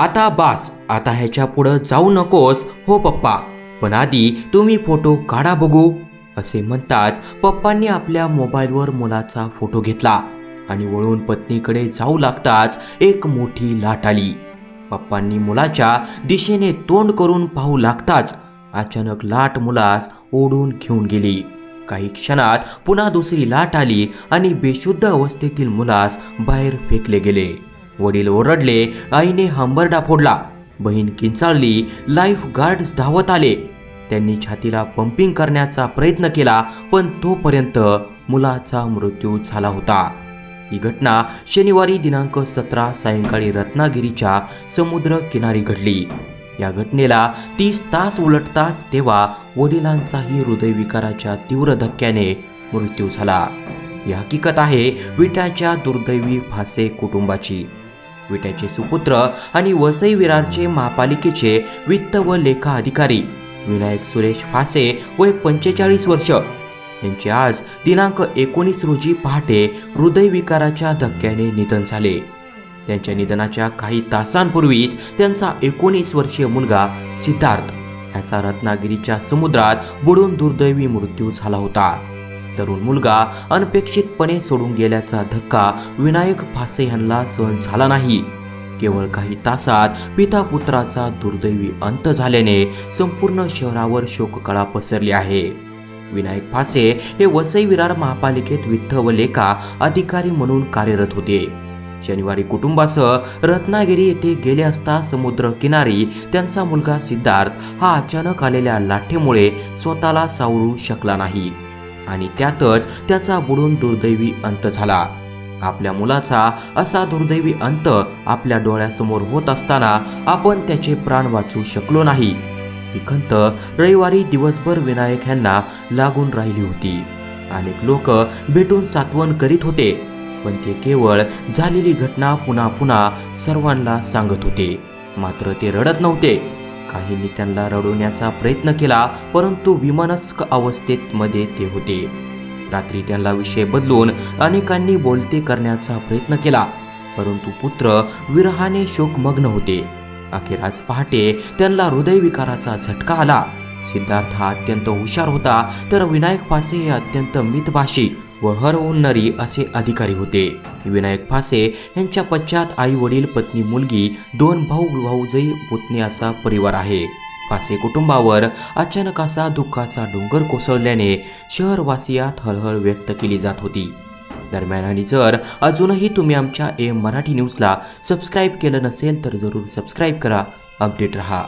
आता बास आता ह्याच्या पुढं जाऊ नकोस हो पप्पा. पण आधी तुम्ही फोटो काढा बघू असे म्हणताच पप्पांनी आपल्या मोबाईलवर मुलाचा फोटो घेतला. आणि वळून पत्नीकडे जाऊ लागताच एक मोठी लाट आली. पप्पांनी मुलाच्या दिशेने तोंड करून पाहू लागताच अचानक लाट मुलास ओढून घेऊन गेली. काही क्षणात पुन्हा दुसरी लाट आली आणि बेशुद्ध अवस्थेतील मुलास बाहेर फेकले गेले. वडील ओरडले आईने हंबरडा फोडला. बहीण किंचाळली लाईफ गार्ड्स धावत आले. त्यांनी छातीला पंपिंग करण्याचा प्रयत्न केला पण तोपर्यंत मुलाचा मृत्यू झाला होता. ही घटना शनिवारी दिनांक सतरा सायंकाळी रत्नागिरीच्या समुद्र किनारी घडली. या घटनेला तीस तास उलटताच तेव्हा वडिलांचाही हृदयविकाराच्या तीव्र धक्क्याने मृत्यू झाला. ही हकीकत आहे विटाच्या दुर्दैवी फासे कुटुंबाची. विट्याचे सुपुत्र आणि वसई विरारचे महापालिकेचे वित्त व लेखा अधिकारी विनायक सुरेश फासे वय पंचेचाळीस वर्ष. यांचे आज दिनांक एकोणीस रोजी पहाटे हृदयविकाराच्या धक्क्याने निधन झाले. त्यांच्या निधनाच्या काही तासांपूर्वीच त्यांचा एकोणीस वर्षीय मुलगा सिद्धार्थ याचा रत्नागिरीच्या समुद्रात बुडून दुर्दैवी मृत्यू झाला होता. तरुण मुलगा अनपेक्षितपणे सोडून गेल्याचा धक्का विनायक फासे यांना सहन झाला नाही. केवळ काही तासात पिता पुत्राचा दुर्दैवी अंत झाल्याने संपूर्ण शहरावर शोककळा पसरली आहे. विनायक फासे हे वसई विरार महापालिकेत वित्त व लेखा अधिकारी म्हणून कार्यरत होते. शनिवारी कुटुंबासह रत्नागिरी येथे गेले असता समुद्र किनारी त्यांचा मुलगा सिद्धार्थ हा अचानक आलेल्या लाटेमुळे स्वतःला सावरू शकला नाही. आणि त्यातच त्याचा बुडून दुर्दैवी अंत झाला. आपल्या मुलाचा असा दुर्दैवी अंत आपल्या डोळ्यासमोर होत असताना आपण त्याचे प्राण वाचवू शकलो नाही. ही खंत रविवारी दिवसभर विनायक यांना लागून राहिली होती. अनेक लोक भेटून सात्वन करीत होते पण ते केवळ झालेली घटना पुन्हा पुन्हा सर्वांना सांगत होते. मात्र ते रडत नव्हते. काहींनी त्यांना रडवण्याचा प्रयत्न केला परंतु विमानस्क अवस्थेत मध्ये ते होते. रात्री त्यांना विषय बदलून अनेकांनी बोलते करण्याचा प्रयत्न केला परंतु पुत्र विरहाने शोकमग्न होते. अखेर आज पहाटे त्यांना हृदयविकाराचा झटका आला. सिद्धार्थ हा अत्यंत हुशार होता तर विनायक फासे हे अत्यंत मितभाषी व हरवणारी असे अधिकारी होते. विनायक फासे यांच्या पश्चात आई वडील पत्नी मुलगी दोन भाऊ भाऊजई पुतणी असा परिवार आहे. फासे कुटुंबावर अचानक असा दुःखाचा डोंगर कोसळल्याने शहरवासियात हळहळ व्यक्त केली जात होती. दरम्यान आणि जर अजूनही तुम्ही आमच्या एम मराठी न्यूजला सबस्क्राईब केलं नसेल तर जरूर सबस्क्राईब करा. अपडेट रहा.